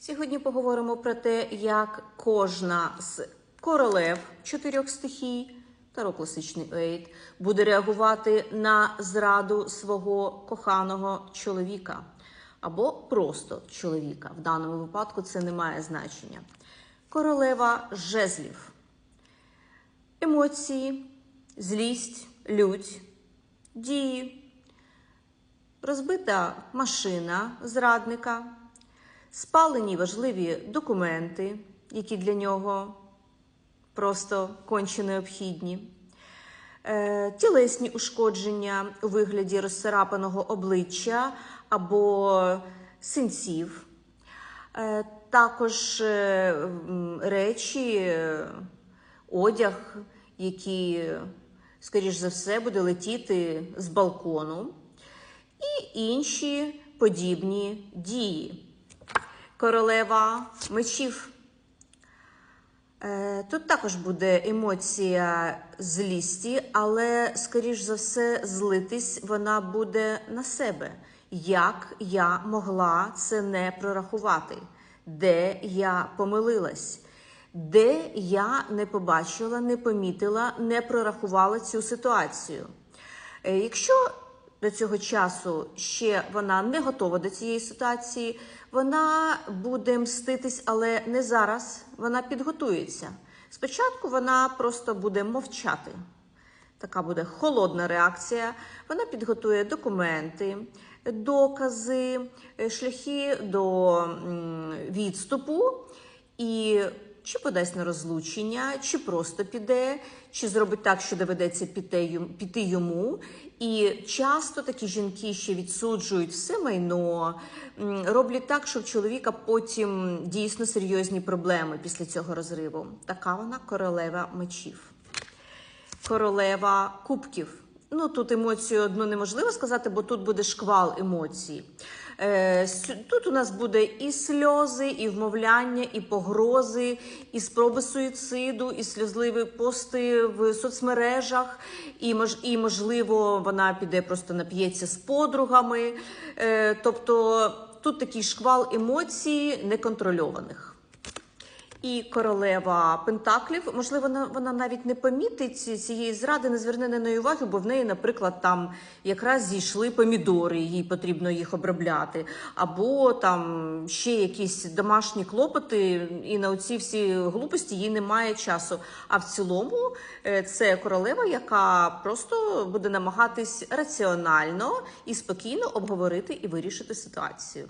Сьогодні поговоримо про те, як кожна з королев чотирьох стихій, таро класичний Ейд, буде реагувати на зраду свого коханого чоловіка або просто чоловіка. В даному випадку це не має значення. Королева жезлів. Емоції, злість, лють, дії, розбита машина зрадника, спалені важливі документи, які для нього просто конче необхідні, е, тілесні ушкодження у вигляді розцарапаного обличчя або синців, Е, також е, речі, одяг, які, скоріш за все, буде летіти з балкону, і інші подібні дії. Королева мечів. Е, Тут також буде емоція злісті, але, скоріш за все, злитись вона буде на себе. Як я могла це не прорахувати? Де я помилилась? Де я не побачила, не помітила, не прорахувала цю ситуацію? Е, Якщо до цього часу ще вона не готова до цієї ситуації, вона буде мститись, але не зараз. Вона підготується. Спочатку вона просто буде мовчати. Така буде холодна реакція. Вона підготує документи, докази, е, шляхи до відступу і чи подасть на розлучення, чи просто піде, чи зробить так, що доведеться піти, йому. І часто такі жінки ще відсуджують все майно, роблять так, що в чоловіка потім дійсно серйозні проблеми після цього розриву. Така вона королева мечів королева кубків. Ну тут емоцію одну неможливо сказати, бо тут буде шквал емоцій. Е, тут у нас буде і сльози, і вмовляння, і погрози, і спроби суїциду, і сльозливі пости в соцмережах, і, мож, і можливо, вона піде просто нап'ється з подругами. Е, тобто тут такий шквал емоцій неконтрольованих. І королева Пентаклів, можливо, вона, вона навіть не помітить цієї зради, не зверне на неї уваги, бо в неї, наприклад, там якраз зійшли помідори, їй потрібно їх обробляти, або там ще якісь домашні клопоти, і на оці всі глупості їй немає часу. А в цілому е, це королева, яка просто буде намагатись раціонально і спокійно обговорити і вирішити ситуацію.